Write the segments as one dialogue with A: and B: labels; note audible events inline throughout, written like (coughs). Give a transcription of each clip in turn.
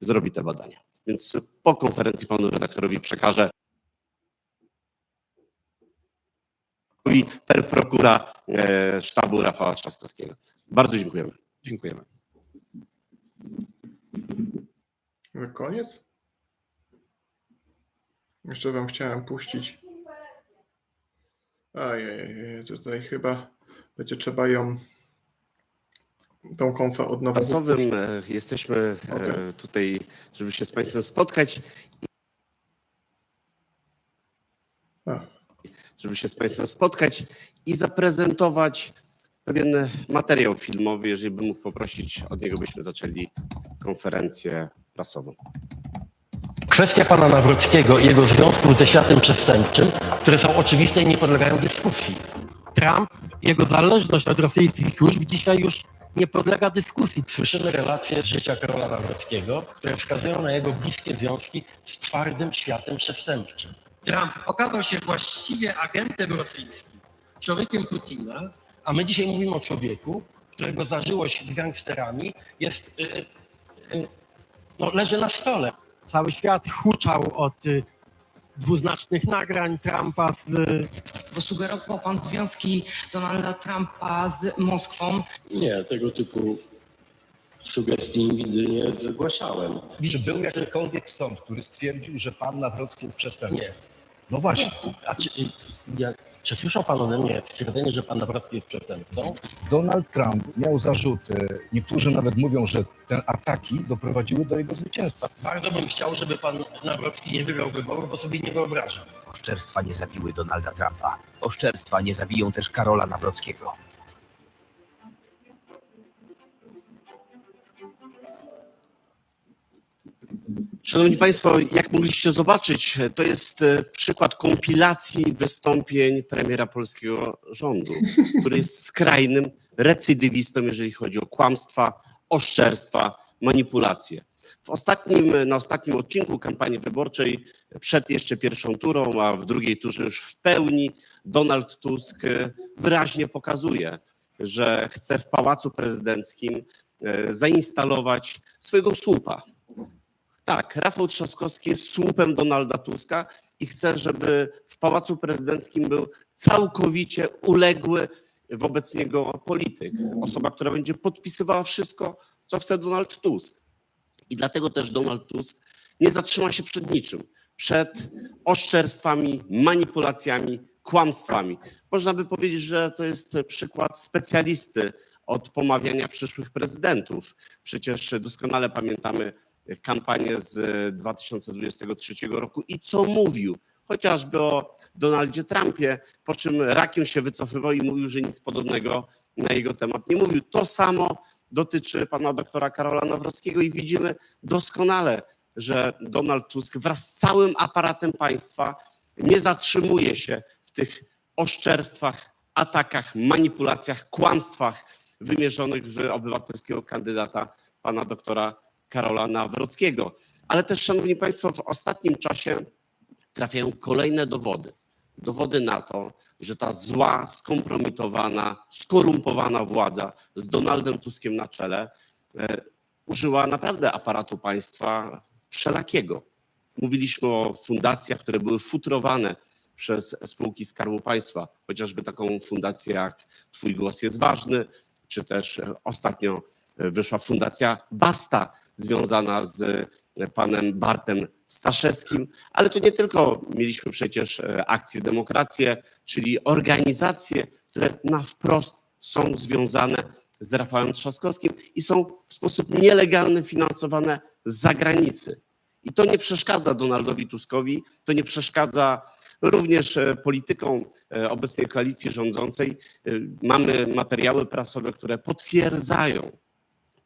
A: zrobi te badania. Więc po konferencji panu redaktorowi przekażę i per prokura e, sztabu Rafała Trzaskowskiego. Bardzo dziękujemy.
B: Dziękujemy.
C: Na koniec? Jeszcze wam chciałem puścić. Ojej, tutaj chyba będzie trzeba ją tą konfę od
A: e, jesteśmy e,
C: Okej.
A: tutaj, żeby się z państwem spotkać,
C: A,
A: żeby się z państwem spotkać i zaprezentować pewien materiał filmowy. Jeżeli bym mógł poprosić od niego, byśmy zaczęli konferencję prasową.
D: Kwestia pana Nawrockiego i jego związków ze światem przestępczym, które są oczywiste i nie podlegają dyskusji. Trump, jego zależność od rosyjskich służb dzisiaj już nie podlega dyskusji. Słyszymy relacje z życia Karola Nawrockiego, które wskazują na jego bliskie związki z twardym światem przestępczym. Trump okazał się właściwie agentem rosyjskim, człowiekiem Putina, a my dzisiaj mówimy o człowieku, którego zażyłość z gangsterami jest y, y, no, leży na stole. Cały świat huczał od y, dwuznacznych nagrań Trumpa w,
E: bo sugerował pan związki Donalda Trumpa z Moskwą.
D: Nie, tego typu sugestii nigdy nie zgłaszałem.
F: Czy był jakikolwiek sąd, który stwierdził, że pan Nawrocki jest przestępcą?
D: Nie.
F: No właśnie.
D: A czy, ja, czy słyszał pan ode mnie stwierdzenie, że pan Nawrocki jest przestępcą?
F: Donald Trump miał zarzuty. Niektórzy nawet mówią, że te ataki doprowadziły do jego zwycięstwa.
D: Bardzo bym chciał, żeby pan Nawrocki nie wygrał wyborów, bo sobie nie wyobrażam.
G: Oszczerstwa nie zabiły Donalda Trumpa. Oszczerstwa nie zabiją też Karola Nawrockiego.
A: Szanowni Państwo, jak mogliście zobaczyć, to jest e, przykład kompilacji wystąpień premiera polskiego rządu, który jest skrajnym recydywistą, jeżeli chodzi o kłamstwa, oszczerstwa, manipulacje. W ostatnim, na ostatnim odcinku kampanii wyborczej, przed jeszcze pierwszą turą, a w drugiej turze już w pełni, Donald Tusk wyraźnie pokazuje, że chce w pałacu prezydenckim e, zainstalować swojego słupa. Tak, Rafał Trzaskowski jest słupem Donalda Tuska i chce, żeby w Pałacu Prezydenckim był całkowicie uległy wobec niego polityk. Osoba, która będzie podpisywała wszystko, co chce Donald Tusk. I dlatego też Donald Tusk nie zatrzyma się przed niczym. Przed oszczerstwami, manipulacjami, kłamstwami. Można by powiedzieć, że to jest przykład specjalisty od pomawiania przyszłych prezydentów. Przecież doskonale pamiętamy kampanię z 2023 roku i co mówił, chociażby o Donaldzie Trumpie, po czym rakiem się wycofywał i mówił, że nic podobnego na jego temat nie mówił. To samo dotyczy pana doktora Karola Nawrockiego i widzimy doskonale, że Donald Tusk wraz z całym aparatem państwa nie zatrzymuje się w tych oszczerstwach, atakach, manipulacjach, kłamstwach wymierzonych w obywatelskiego kandydata pana doktora Karola Nawrockiego. Ale też, szanowni państwo, w ostatnim czasie trafiają kolejne dowody. Dowody na to, że ta zła, skompromitowana, skorumpowana władza z Donaldem Tuskiem na czele e, użyła naprawdę aparatu państwa wszelakiego. Mówiliśmy o fundacjach, które były futrowane przez spółki Skarbu Państwa, chociażby taką fundację jak Twój głos jest ważny, czy też ostatnio wyszła fundacja Basta, związana z e, panem Bartem Staszewskim, ale to nie tylko. Mieliśmy przecież e, akcję Demokrację, czyli organizacje, które na wprost są związane z Rafałem Trzaskowskim i są w sposób nielegalny finansowane z zagranicy. I to nie przeszkadza Donaldowi Tuskowi, to nie przeszkadza również e, politykom obecnej koalicji rządzącej. Mamy materiały prasowe, które potwierdzają,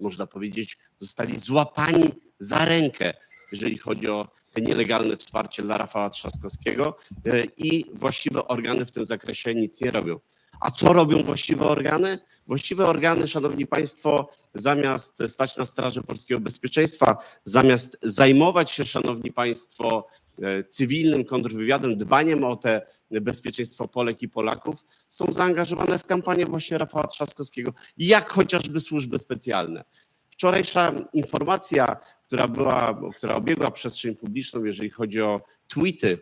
A: można powiedzieć, zostali złapani za rękę, jeżeli chodzi o nielegalne wsparcie dla Rafała Trzaskowskiego e, i właściwe organy w tym zakresie nic nie robią. A co robią właściwe organy? Właściwe organy, szanowni państwo, zamiast stać na straży polskiego bezpieczeństwa, zamiast zajmować się, szanowni państwo, e, cywilnym kontrwywiadem, dbaniem o te bezpieczeństwo Polek i Polaków, są zaangażowane w kampanię właśnie Rafała Trzaskowskiego, jak chociażby służby specjalne. Wczorajsza informacja, która była, która obiegła przestrzeń publiczną, jeżeli chodzi o tweety,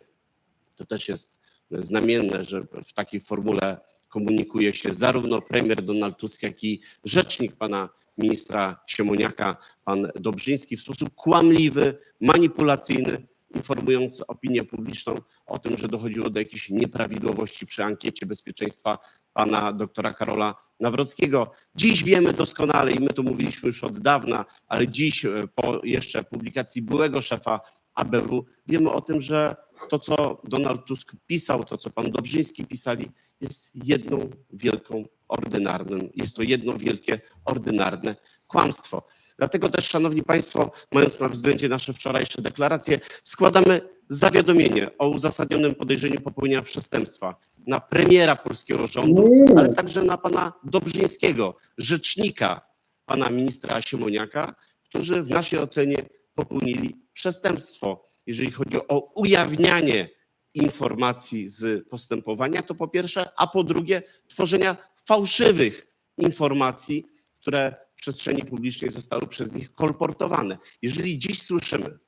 A: to też jest znamienne, że w takiej formule komunikuje się zarówno premier Donald Tusk, jak i rzecznik pana ministra Siemoniaka, pan Dobrzyński, w sposób kłamliwy, manipulacyjny, informując opinię publiczną o tym, że dochodziło do jakichś nieprawidłowości przy ankiecie bezpieczeństwa pana doktora Karola Nawrockiego. Dziś wiemy doskonale i my to mówiliśmy już od dawna, ale dziś e, po jeszcze publikacji byłego szefa ABW wiemy o tym, że to, co Donald Tusk pisał, to, co pan Dobrzyński pisali, jest jedną wielką ordynarnym, jest to jedno wielkie ordynarne kłamstwo. Dlatego też, szanowni państwo, mając na względzie nasze wczorajsze deklaracje, składamy zawiadomienie o uzasadnionym podejrzeniu popełnienia przestępstwa na premiera polskiego rządu, ale także na pana Dobrzyńskiego, rzecznika pana ministra Siemoniaka, którzy w naszej ocenie popełnili przestępstwo. Jeżeli chodzi o ujawnianie informacji z postępowania, to po pierwsze, a po drugie, tworzenia fałszywych informacji, które przestrzeni publicznej zostały przez nich kolportowane. Jeżeli dziś słyszymy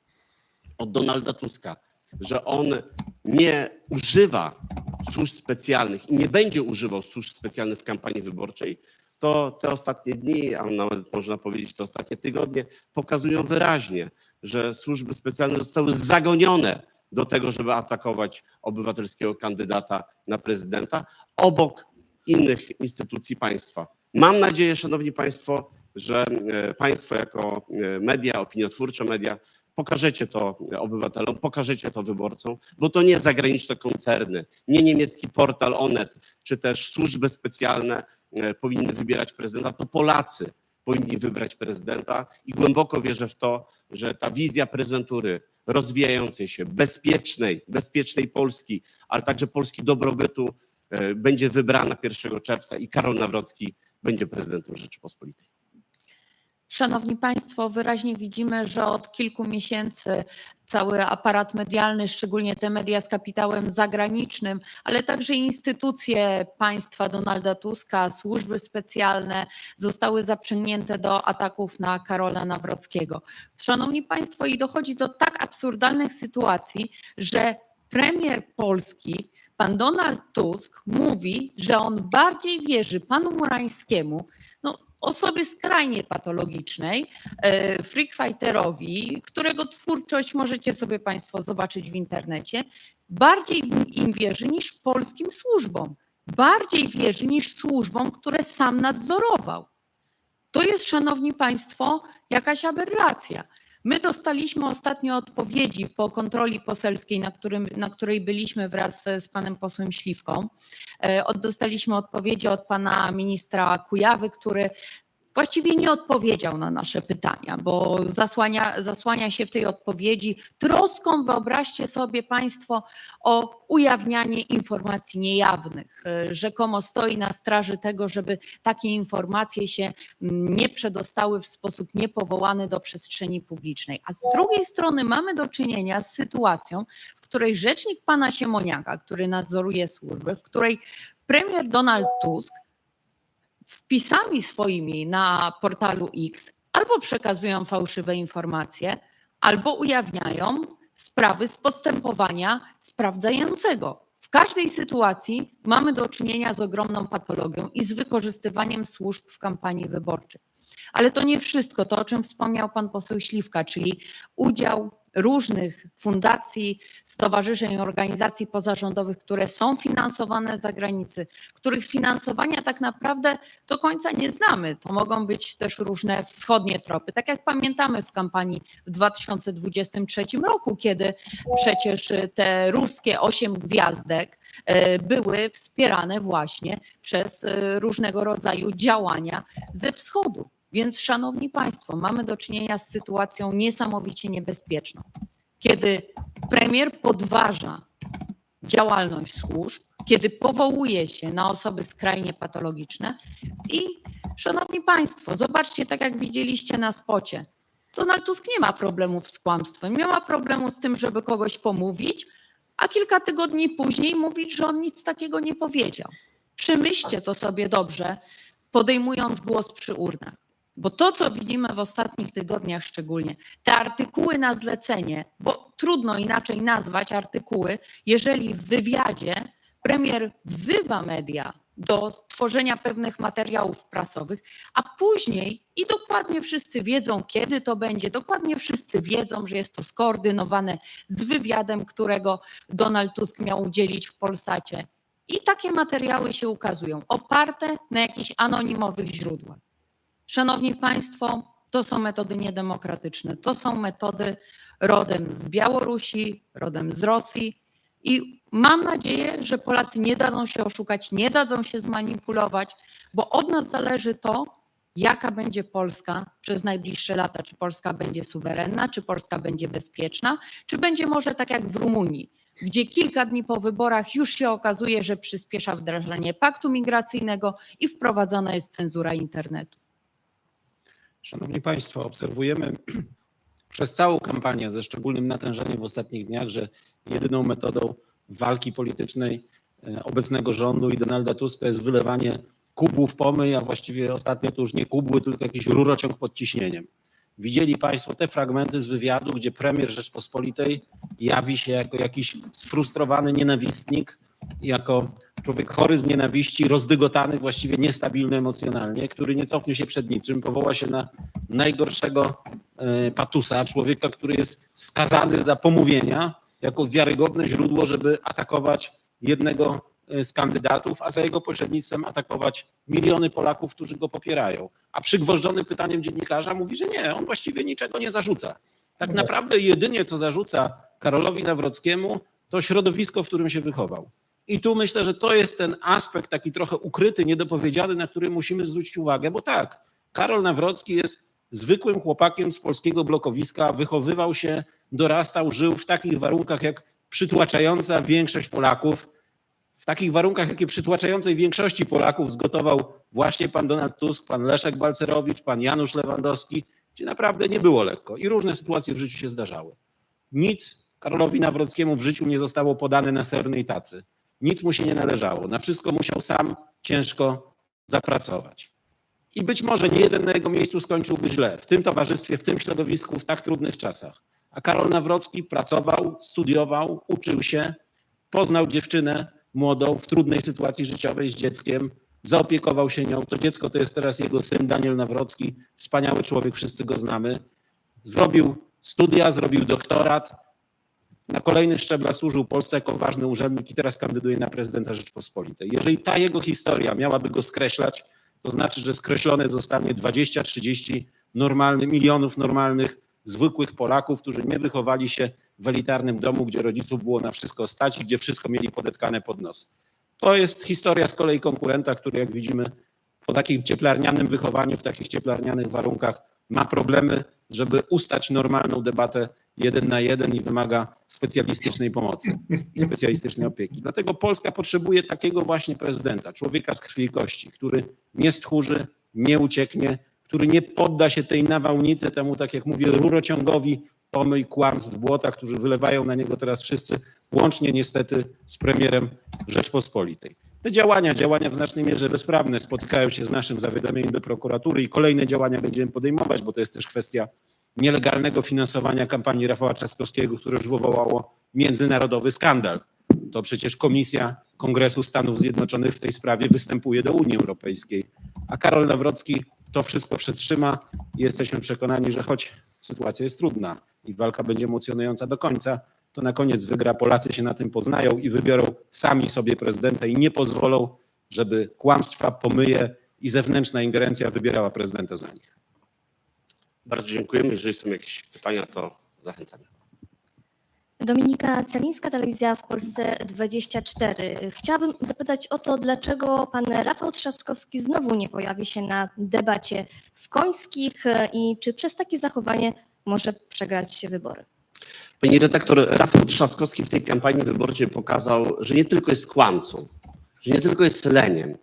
A: od Donalda Tuska, że on nie używa służb specjalnych i nie będzie używał służb specjalnych w kampanii wyborczej, to te ostatnie dni, a nawet można powiedzieć te ostatnie tygodnie, pokazują wyraźnie, że służby specjalne zostały zagonione do tego, żeby atakować obywatelskiego kandydata na prezydenta obok innych instytucji państwa. Mam nadzieję, szanowni państwo, że e, państwo jako e, media, opiniotwórcze media, pokażecie to obywatelom, pokażecie to wyborcom, bo to nie zagraniczne koncerny, nie niemiecki portal Onet, czy też służby specjalne e, powinny wybierać prezydenta, to Polacy powinni wybrać prezydenta i głęboko wierzę w to, że ta wizja prezentury rozwijającej się, bezpiecznej, bezpiecznej Polski, ale także Polski dobrobytu będzie wybrana 1 czerwca i Karol Nawrocki będzie prezydentem Rzeczypospolitej.
B: Szanowni Państwo, wyraźnie widzimy, że od kilku miesięcy cały aparat medialny, szczególnie te media z kapitałem zagranicznym, ale także instytucje państwa Donalda Tuska, służby specjalne zostały zaprzęgnięte do ataków na Karola Nawrockiego. Szanowni Państwo, i dochodzi do tak absurdalnych sytuacji, że premier Polski, pan Donald Tusk, mówi, że on bardziej wierzy panu Murańskiemu, no, osobie skrajnie patologicznej, e, freakfighterowi, którego twórczość możecie sobie Państwo zobaczyć w internecie, bardziej im wierzy niż polskim służbom. Bardziej wierzy niż służbom, które sam nadzorował. To jest, Szanowni Państwo, jakaś aberracja. My dostaliśmy ostatnio odpowiedzi po kontroli poselskiej, na, którym, na której byliśmy wraz z panem posłem Śliwką. E, Dostaliśmy odpowiedzi od pana ministra Kujawy, który właściwie nie odpowiedział na nasze pytania, bo zasłania, zasłania się w tej odpowiedzi troską, wyobraźcie sobie Państwo, o ujawnianie informacji niejawnych. E, Rzekomo stoi na straży tego, żeby takie informacje się nie przedostały w sposób niepowołany do przestrzeni publicznej. A z drugiej strony mamy do czynienia z sytuacją, w której rzecznik pana Siemoniaka, który nadzoruje służby, w której premier Donald Tusk wpisami swoimi na portalu X albo przekazują fałszywe informacje, albo ujawniają sprawy z postępowania sprawdzającego. W każdej sytuacji mamy do czynienia z ogromną patologią i z wykorzystywaniem służb w kampanii wyborczej. Ale to nie wszystko, to o czym wspomniał pan poseł Śliwka, czyli udział różnych fundacji, stowarzyszeń, organizacji pozarządowych, które są finansowane z zagranicy, których finansowania tak naprawdę do końca nie znamy. To mogą być też różne wschodnie tropy. Tak jak pamiętamy w kampanii w 2023 roku, kiedy przecież te ruskie osiem gwiazdek e, były wspierane właśnie przez e, różnego rodzaju działania ze wschodu. Więc, szanowni państwo, mamy do czynienia z sytuacją niesamowicie niebezpieczną, kiedy premier podważa działalność służb, kiedy powołuje się na osoby skrajnie patologiczne i, szanowni państwo, zobaczcie, tak jak widzieliście na spocie, Donald Tusk nie ma problemów z kłamstwem, nie ma problemu z tym, żeby kogoś pomówić, a kilka tygodni później mówić, że on nic takiego nie powiedział. Przemyślcie to sobie dobrze, podejmując głos przy urnach. Bo to, co widzimy w ostatnich tygodniach szczególnie, te artykuły na zlecenie, bo trudno inaczej nazwać artykuły, jeżeli w wywiadzie premier wzywa media do tworzenia pewnych materiałów prasowych, a później i dokładnie wszyscy wiedzą, kiedy to będzie, dokładnie wszyscy wiedzą, że jest to skoordynowane z wywiadem, którego Donald Tusk miał udzielić w Polsacie. I takie materiały się ukazują, oparte na jakichś anonimowych źródłach. Szanowni Państwo, to są metody niedemokratyczne. To są metody rodem z Białorusi, rodem z Rosji. I mam nadzieję, że Polacy nie dadzą się oszukać, nie dadzą się zmanipulować, bo od nas zależy to, jaka będzie Polska przez najbliższe lata. Czy Polska będzie suwerenna, czy Polska będzie bezpieczna, czy będzie może tak jak w Rumunii, gdzie kilka dni po wyborach już się okazuje, że przyspiesza wdrażanie paktu migracyjnego i wprowadzana jest cenzura internetu.
H: Szanowni Państwo, obserwujemy (clears throat) przez całą kampanię ze szczególnym natężeniem w ostatnich dniach, że jedyną metodą walki politycznej e, obecnego rządu i Donalda Tuska jest wylewanie kubłów pomyj, a właściwie ostatnio to już nie kubły, tylko jakiś rurociąg pod ciśnieniem. Widzieli Państwo te fragmenty z wywiadu, gdzie premier Rzeczpospolitej jawi się jako jakiś sfrustrowany nienawistnik, jako człowiek chory z nienawiści, rozdygotany, właściwie niestabilny emocjonalnie, który nie cofnie się przed niczym, powoła się na najgorszego e, patusa, człowieka, który jest skazany za pomówienia, jako wiarygodne źródło, żeby atakować jednego e, z kandydatów, a za jego pośrednictwem atakować miliony Polaków, którzy go popierają. A przygwożdżony pytaniem dziennikarza mówi, że nie, on właściwie niczego nie zarzuca. Tak naprawdę jedynie co zarzuca Karolowi Nawrockiemu, to środowisko, w którym się wychował. I tu myślę, że to jest ten aspekt taki trochę ukryty, niedopowiedziany, na który musimy zwrócić uwagę, bo tak, Karol Nawrocki jest zwykłym chłopakiem z polskiego blokowiska, wychowywał się, dorastał, żył w takich warunkach jak przytłaczająca większość Polaków, w takich warunkach, jakie przytłaczającej większości Polaków zgotował właśnie pan Donald Tusk, pan Leszek Balcerowicz, pan Janusz Lewandowski, gdzie naprawdę nie było lekko i różne sytuacje w życiu się zdarzały. Nic Karolowi Nawrockiemu w życiu nie zostało podane na sernej tacy. Nic mu się nie należało. Na wszystko musiał sam ciężko zapracować. I być może nie jeden na jego miejscu skończyłby źle, w tym towarzystwie, w tym środowisku, w tak trudnych czasach. A Karol Nawrocki pracował, studiował, uczył się, poznał dziewczynę młodą w trudnej sytuacji życiowej z dzieckiem, zaopiekował się nią. To dziecko to jest teraz jego syn Daniel Nawrocki, wspaniały człowiek, wszyscy go znamy. Zrobił studia, zrobił doktorat, na kolejnych szczeblach służył Polsce jako ważny urzędnik i teraz kandyduje na prezydenta Rzeczpospolitej. Jeżeli ta jego historia miałaby go skreślać, to znaczy, że skreślone zostanie 20-30 normalnych, milionów normalnych, zwykłych Polaków, którzy nie wychowali się w elitarnym domu, gdzie rodziców było na wszystko stać i gdzie wszystko mieli podetkane pod nos. To jest historia z kolei konkurenta, który jak widzimy po takim cieplarnianym wychowaniu, w takich cieplarnianych warunkach ma problemy, żeby ustać normalną debatę jeden na jeden i wymaga specjalistycznej pomocy i specjalistycznej opieki. Dlatego Polska potrzebuje takiego właśnie prezydenta, człowieka z krwi i kości, który nie stchórzy, nie ucieknie, który nie podda się tej nawałnicy, temu, tak jak mówię, rurociągowi pomyj, kłamstw, błota, którzy wylewają na niego teraz wszyscy, łącznie niestety z premierem Rzeczpospolitej. Te działania, działania w znacznej mierze bezprawne, spotykają się z naszym zawiadomieniem do prokuratury i kolejne działania będziemy podejmować, bo to jest też kwestia nielegalnego finansowania kampanii Rafała Trzaskowskiego, które już wywołało międzynarodowy skandal. To przecież Komisja Kongresu Stanów Zjednoczonych w tej sprawie występuje do Unii Europejskiej. A Karol Nawrocki to wszystko przetrzyma i jesteśmy przekonani, że choć sytuacja jest trudna i walka będzie emocjonująca do końca, to na koniec wygra. Polacy się na tym poznają i wybiorą sami sobie prezydenta i nie pozwolą, żeby kłamstwa, pomyje i zewnętrzna ingerencja wybierała prezydenta za nich.
A: Bardzo dziękujemy. Jeżeli są jakieś pytania, to zachęcamy.
I: Dominika Celińska, Telewizja w Polsce 24. Chciałabym zapytać o to, dlaczego pan Rafał Trzaskowski znowu nie pojawi się na debacie w Końskich i czy przez takie zachowanie może przegrać się wybory?
A: Pani redaktor, Rafał Trzaskowski w tej kampanii wyborczej pokazał, że nie tylko jest kłamcą, że nie tylko jest leniem,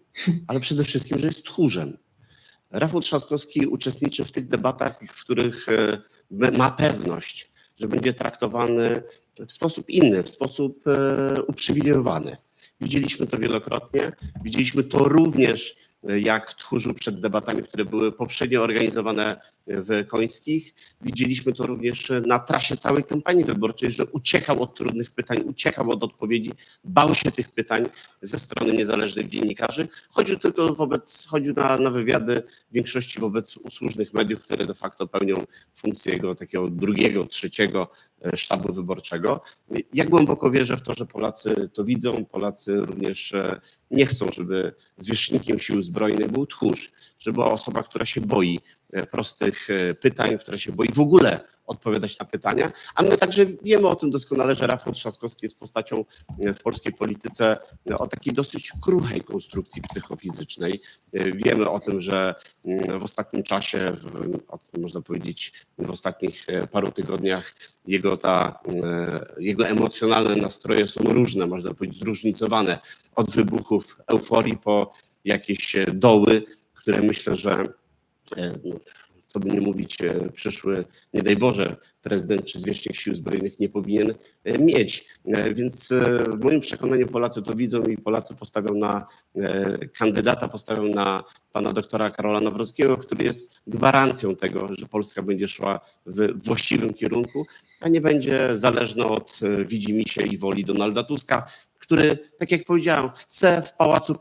A: ale przede wszystkim, że jest tchórzem. Rafał Trzaskowski uczestniczy w tych debatach, w których e, ma pewność, że będzie traktowany w sposób inny, w sposób e, uprzywilejowany. Widzieliśmy to wielokrotnie. Widzieliśmy to również jak tchórzył przed debatami, które były poprzednio organizowane w Końskich. Widzieliśmy to również na trasie całej kampanii wyborczej, że uciekał od trudnych pytań, uciekał od odpowiedzi, bał się tych pytań ze strony niezależnych dziennikarzy. Chodził tylko wobec, chodził na, na wywiady w większości wobec usłużnych mediów, które de facto pełnią funkcję jego takiego drugiego, trzeciego e, sztabu wyborczego. Ja głęboko wierzę w to, że Polacy to widzą. Polacy również e, nie chcą, żeby zwierzchnikiem sił zbrojnych był tchórz, żeby była osoba, która się boi prostych e, pytań, która się boi w ogóle odpowiadać na pytania. A my także wiemy o tym doskonale, że Rafał Trzaskowski jest postacią e, w polskiej polityce e, o takiej dosyć kruchej konstrukcji psychofizycznej. E, Wiemy o tym, że mm, w ostatnim czasie, w, można powiedzieć w ostatnich e, paru tygodniach, jego, ta, e, jego emocjonalne nastroje są różne, można powiedzieć zróżnicowane. Od wybuchów euforii po jakieś e, doły, które myślę, że e, co by nie mówić, e, przyszły, nie daj Boże, prezydent czy zwierzchnik sił zbrojnych nie powinien e, mieć. E, Więc e, w moim przekonaniu Polacy to widzą i Polacy postawią na e, kandydata, postawią na pana doktora Karola Nawrockiego, który jest gwarancją tego, że Polska będzie szła w właściwym kierunku, a nie będzie zależna od e, widzimisię i woli Donalda Tuska, który, tak jak powiedziałem, chce w pałacu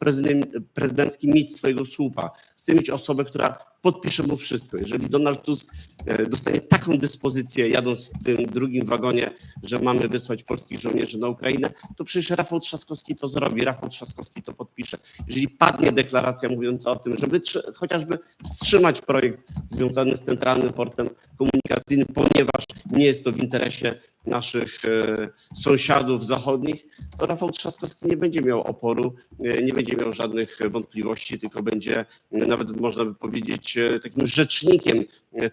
A: prezydenckim mieć swojego słupa. Chce mieć osobę, która podpisze mu wszystko. Jeżeli Donald Tusk e, dostanie taką dyspozycję, jadąc w tym drugim wagonie, że mamy wysłać polskich żołnierzy na Ukrainę, to przecież Rafał Trzaskowski to zrobi, Rafał Trzaskowski to podpisze. Jeżeli padnie deklaracja mówiąca o tym, żeby chociażby wstrzymać projekt związany z Centralnym Portem Komunikacyjnym, ponieważ nie jest to w interesie naszych e, sąsiadów zachodnich, to Rafał Trzaskowski nie będzie miał oporu, e, nie będzie miał żadnych wątpliwości, tylko będzie e, nawet można by powiedzieć takim rzecznikiem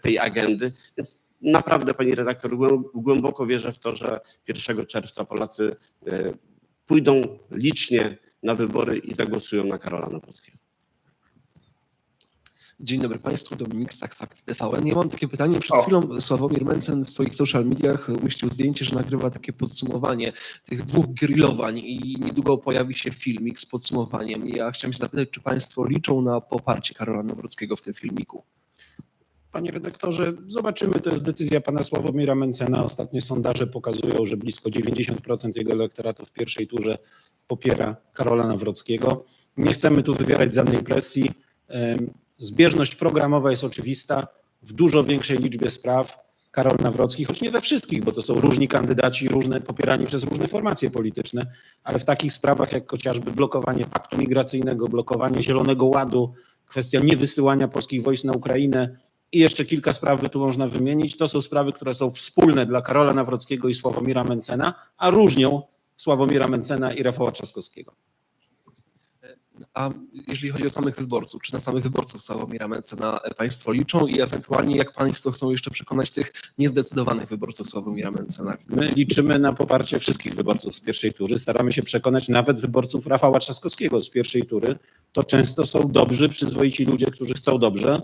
A: tej agendy. Więc naprawdę, pani redaktor, głę- głęboko wierzę w to, że 1 czerwca Polacy pójdą licznie na wybory i zagłosują na Karola Nawrockiego.
J: Dzień dobry Państwu, Dominik Sak, Fakt TVN. Ja mam takie pytanie. Przed
C: O.
J: chwilą Sławomir Mencen w swoich social mediach umieścił zdjęcie, że nagrywa takie podsumowanie tych dwóch grillowań i niedługo pojawi się filmik z podsumowaniem. Ja chciałem się zapytać, czy Państwo liczą na poparcie Karola Nawrockiego w tym filmiku?
H: Panie redaktorze, zobaczymy, to jest decyzja pana Sławomira Mencena. Ostatnie sondaże pokazują, że blisko 90% jego elektoratu w pierwszej turze popiera Karola Nawrockiego. Nie chcemy tu wywierać żadnej presji. Zbieżność programowa jest oczywista. W dużo większej liczbie spraw Karol Nawrocki, choć nie we wszystkich, bo to są różni kandydaci, różne popierani przez różne formacje polityczne, ale w takich sprawach jak chociażby blokowanie paktu migracyjnego, blokowanie Zielonego Ładu, kwestia niewysyłania polskich wojsk na Ukrainę, i jeszcze kilka spraw tu można wymienić. To są sprawy, które są wspólne dla Karola Nawrockiego i Sławomira Mencena, a różnią Sławomira Mencena i Rafała Trzaskowskiego.
J: A jeżeli chodzi o samych wyborców, czy na samych wyborców Sławomira Mencena Państwo liczą i ewentualnie jak Państwo chcą jeszcze przekonać tych niezdecydowanych wyborców Sławomira Mencena?
H: My liczymy na poparcie wszystkich wyborców z pierwszej tury. Staramy się przekonać nawet wyborców Rafała Trzaskowskiego z pierwszej tury. To często są dobrzy, przyzwoici ludzie, którzy chcą dobrze,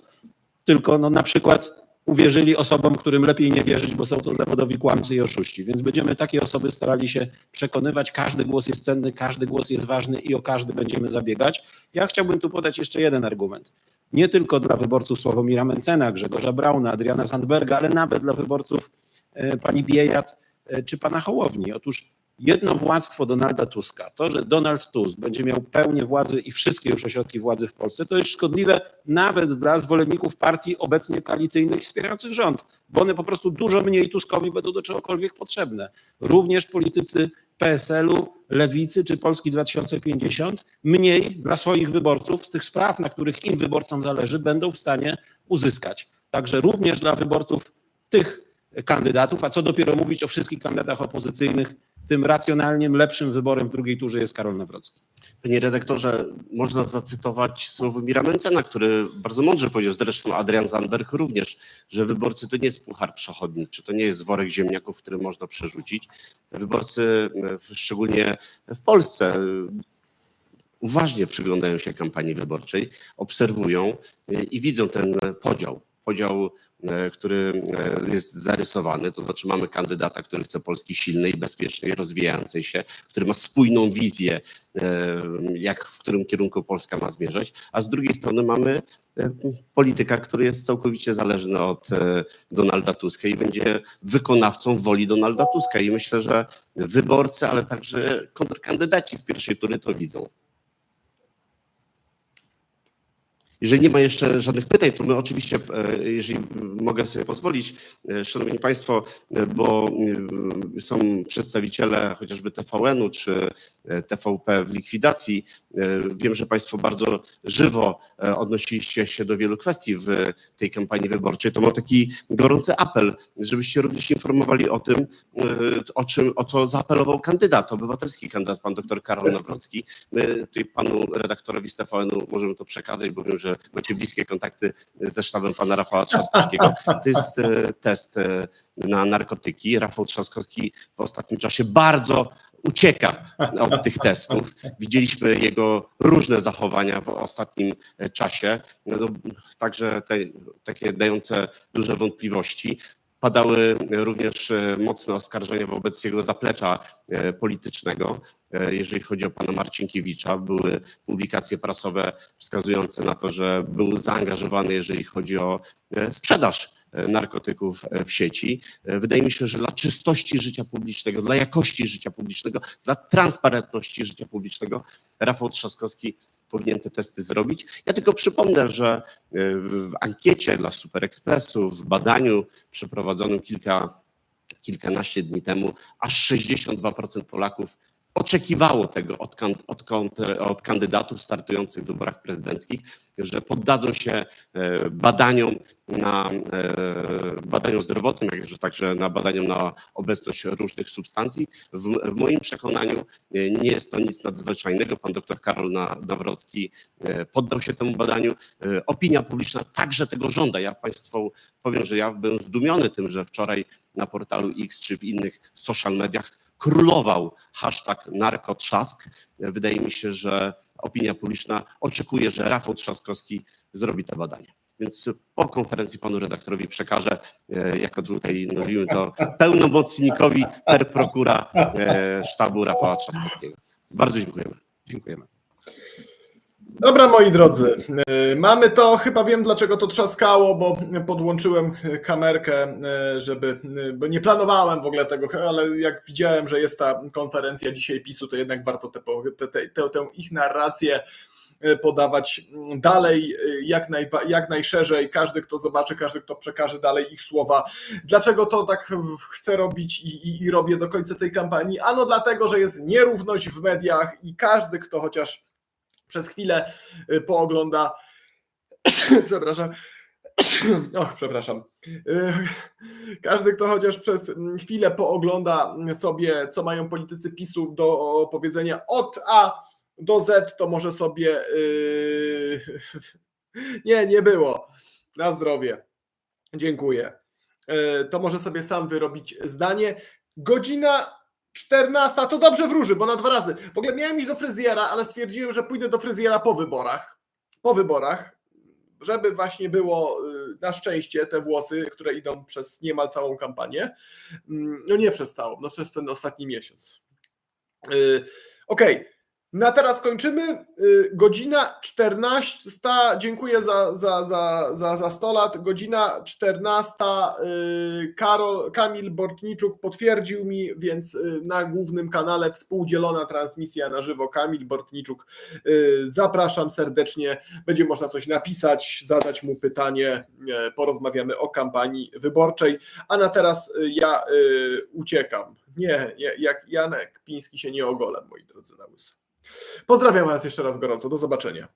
H: tylko no, na przykład uwierzyli osobom, którym lepiej nie wierzyć, bo są to zawodowi kłamcy i oszuści. Więc będziemy takie osoby starali się przekonywać. Każdy głos jest cenny, każdy głos jest ważny i o każdy będziemy zabiegać. Ja chciałbym tu podać jeszcze jeden argument. Nie tylko dla wyborców Sławomira Mencena, Grzegorza Brauna, Adriana Sandberga, ale nawet dla wyborców e, pani Biejat e, czy pana Hołowni. Otóż jedno władztwo Donalda Tuska, to, że Donald Tusk będzie miał pełnię władzy i wszystkie już ośrodki władzy w Polsce, to jest szkodliwe nawet dla zwolenników partii obecnie koalicyjnych wspierających rząd, bo one po prostu dużo mniej Tuskowi będą do czegokolwiek potrzebne. Również politycy PSL-u, Lewicy czy Polski 2050 mniej dla swoich wyborców z tych spraw, na których im wyborcom zależy, będą w stanie uzyskać. Także również dla wyborców tych kandydatów, a co dopiero mówić o wszystkich kandydatach opozycyjnych, tym racjonalnym, lepszym wyborem w drugiej turze jest Karol Nawrocki.
A: Panie redaktorze, można zacytować Sławomira Mencena, który bardzo mądrze powiedział, zresztą Adrian Zandberg również, że wyborcy to nie jest puchar przechodniczy, to nie jest worek ziemniaków, który można przerzucić. Wyborcy, e, szczególnie w Polsce, e, uważnie przyglądają się kampanii wyborczej, obserwują e, i widzą ten podział podział, e, który e, jest zarysowany, to znaczy mamy kandydata, który chce Polski silnej, bezpiecznej, rozwijającej się, który ma spójną wizję, e, jak w którym kierunku Polska ma zmierzać, a z drugiej strony mamy polityka, który jest całkowicie zależny od Donalda Tuska i będzie wykonawcą woli Donalda Tuska i myślę, że wyborcy, ale także kontrkandydaci z pierwszej tury to widzą. Jeżeli nie ma jeszcze żadnych pytań, to my oczywiście, e, jeżeli mogę sobie pozwolić, e, Szanowni Państwo, e, bo są przedstawiciele chociażby TVN-u czy TVP w likwidacji. Wiem, że Państwo bardzo żywo odnosiliście się do wielu kwestii w tej kampanii wyborczej. To mam taki gorący apel, żebyście również informowali o tym, o czym, o co zaapelował kandydat, obywatelski kandydat, pan dr Karol Nawrocki. My tutaj panu redaktorowi z TVN-u możemy to przekazać, bo wiem, że macie bliskie kontakty ze sztabem pana Rafała Trzaskowskiego. To jest e, test e, na narkotyki. Rafał Trzaskowski w ostatnim czasie bardzo ucieka od tych testów. Widzieliśmy jego różne zachowania w ostatnim e, czasie, no, także te, takie dające duże wątpliwości. Padały również e, mocne oskarżenia wobec jego zaplecza e, politycznego, e, jeżeli chodzi o pana Marcinkiewicza. Były publikacje prasowe wskazujące na to, że był zaangażowany, jeżeli chodzi o sprzedaż narkotyków w sieci. Wydaje mi się, że dla czystości życia publicznego, dla jakości życia publicznego, dla transparentności życia publicznego Rafał Trzaskowski powinien te testy zrobić. Ja tylko przypomnę, że e, w ankiecie dla Super Expressu, w badaniu przeprowadzonym kilka, kilkanaście dni temu, aż 62% Polaków oczekiwało tego od, kan, od, od kandydatów startujących w wyborach prezydenckich, że poddadzą się e, badaniom na e, badaniom zdrowotnym, jak również także na badaniom na obecność różnych substancji. W, w moim przekonaniu e, nie jest to nic nadzwyczajnego. Pan dr Karol Na- Nawrocki poddał się temu badaniu. Opinia publiczna także tego żąda. Ja Państwu powiem, że ja byłem zdumiony tym, że wczoraj na portalu X czy w innych social mediach królował hashtag narkotrzask. Wydaje mi się, że opinia publiczna oczekuje, że Rafał Trzaskowski zrobi to badanie. Więc po konferencji panu redaktorowi przekażę, e, jako tutaj nazwijmy to pełnomocnikowi per prokura e, sztabu Rafała Trzaskowskiego. Bardzo dziękujemy.
H: Dziękujemy.
C: Dobra, moi drodzy, yy, mamy to, chyba wiem dlaczego to trzaskało, bo podłączyłem kamerkę, yy, żeby, yy, bo nie planowałem w ogóle tego, ale jak widziałem, że jest ta konferencja dzisiaj PiSu, to jednak warto tę te, te, te, tę ich narrację podawać dalej, yy, jak, najba, jak najszerzej. Każdy, kto zobaczy, każdy, kto przekaże dalej ich słowa. Dlaczego to tak chcę robić i, i, i robię do końca tej kampanii? Ano dlatego, że jest nierówność w mediach i każdy, kto chociaż przez chwilę y, poogląda. (coughs) przepraszam. (coughs) Och, przepraszam. Y, Każdy, kto chociaż przez mm, chwilę poogląda sobie, co mają politycy PiSu do powiedzenia od A do Z, to może sobie. y, (laughs) Nie, nie było. Na zdrowie. Dziękuję. To może sobie sam wyrobić zdanie. Godzina 14 to dobrze wróży, bo na dwa razy. W ogóle miałem iść do fryzjera, ale stwierdziłem, że pójdę do fryzjera po wyborach. Po wyborach, żeby właśnie było y, na szczęście te włosy, które idą przez niemal całą kampanię. Mm, No nie przez całą, no jest ten ostatni miesiąc. Y, Okej. Na teraz kończymy. Y, Godzina 14. Dziękuję za, za, za, za, za 100 lat. Godzina 14. y, Karol, Kamil Bortniczuk potwierdził mi, więc y, na głównym kanale współdzielona transmisja na żywo. Kamil Bortniczuk. Zapraszam serdecznie. Będzie można coś napisać, zadać mu pytanie. Porozmawiamy o kampanii wyborczej. A na teraz ja uciekam. Nie, jak Janek Piński się nie ogolę, moi drodzy na łyso. Pozdrawiam Was jeszcze raz gorąco. Do zobaczenia.